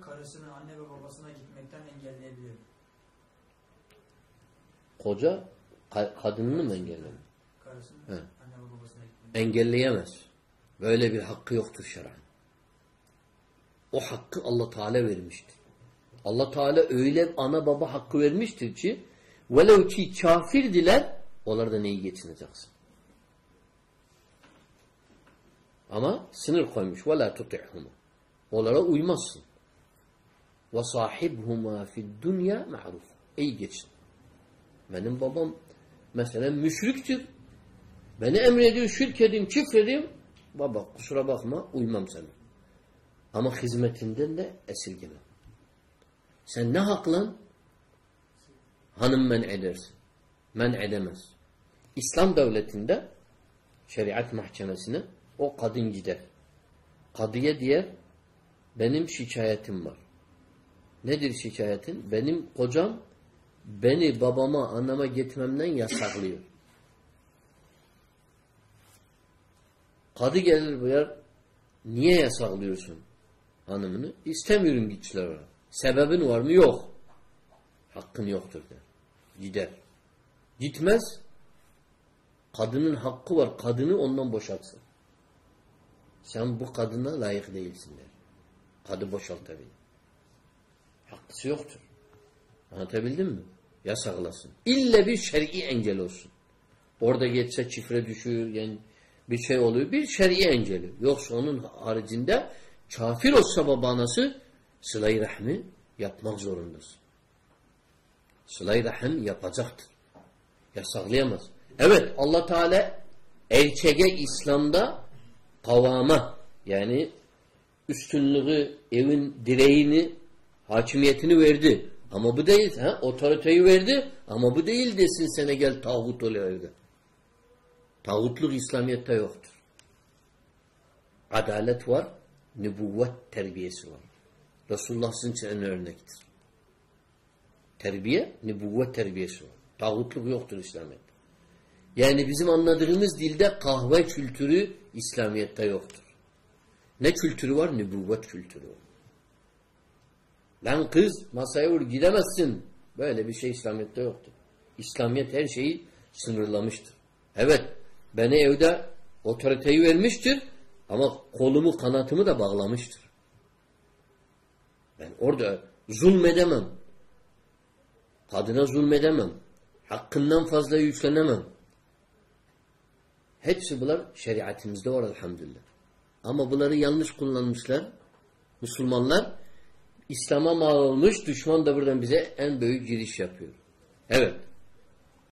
karısını anne ve babasına gitmekten engelleyebilir. Koca ka- kadınını mı engeller? Karısını He. anne ve babasına gitmekten. Engelleyemez. Böyle bir hakkı yoktur şer'an. O hakkı Allah Teala vermiştir. Allah Teala öyle ana baba hakkı vermiştir ki velev ki kafirdiler onlardan iyi geçineceksin. Ama sınır koymuş. La tuti'huma. Onlara uymazsın. Sahibhuma fid dünya ma'ruf. İyi geçin. Benim babam mesela müşriktir. Beni emrediyor, şirk edeyim, küfredeyim. Baba kusura bakma uymam sana. Ama hizmetinden de esirgemem. Sen ne haklan? Hanım men edersin. Men edemez. İslam devletinde şeriat mahkemesine o kadın gider. Kadıya diye benim şikayetim var. Nedir şikayetin? Benim kocam beni babama, annama gitmemden yasaklıyor. Kadı gelir buraya niye yasaklıyorsun hanımını? İstemiyorum gitsinler oraya. Sebebin var mı? Yok. Hakkın yoktur der. Gider. Gitmez. Kadının hakkı var. Kadını ondan boşaltsın. Sen bu kadına layık değilsin der. Kadı boşaltabilir. Hakkısı yoktur. Anlatabildim mi? Yasaklasın. İlle bir şer'i engel olsun. Orada geçse çifre düşüyor, yani bir şey oluyor. Bir şer'i engeli. Yoksa onun haricinde kafir olsa babanası sıla-i rahmi yapmak zorundasın. Sıla-i rahim yapacaktır. Yasaklayamaz. Evet Allah Teala erçege İslam'da kavama yani üstünlüğü, evin direğini, hakimiyetini verdi. Ama bu değil. Ha? Otoriteyi verdi. Ama bu değil desin sana gel tağut ol evde. Tağutluk İslamiyet'te yoktur. Adalet var. Nübüvvet terbiyesi var. Resulullah sizin için en örnektir. Terbiye, nübüvvet terbiyesi var. Tağutluk yoktur İslamiyet'te. Yani bizim anladığımız dilde kahve kültürü İslamiyet'te yoktur. Ne kültürü var? Nübüvvet kültürü var. Lan kız masaya vur gidemezsin. Böyle bir şey İslamiyet'te yoktur. İslamiyet her şeyi sınırlamıştır. Evet beni evde otoriteyi vermiştir ama kolumu kanatımı da bağlamıştır. Ben orada zulmedemem. Kadına zulmedemem. Hakkından fazla yüklenemem. Hepsi bunlar şeriatimizde var elhamdülillah. Ama bunları yanlış kullanmışlar. Müslümanlar İslam'a mal olmuş, düşman da buradan bize en büyük giriş yapıyor. Evet.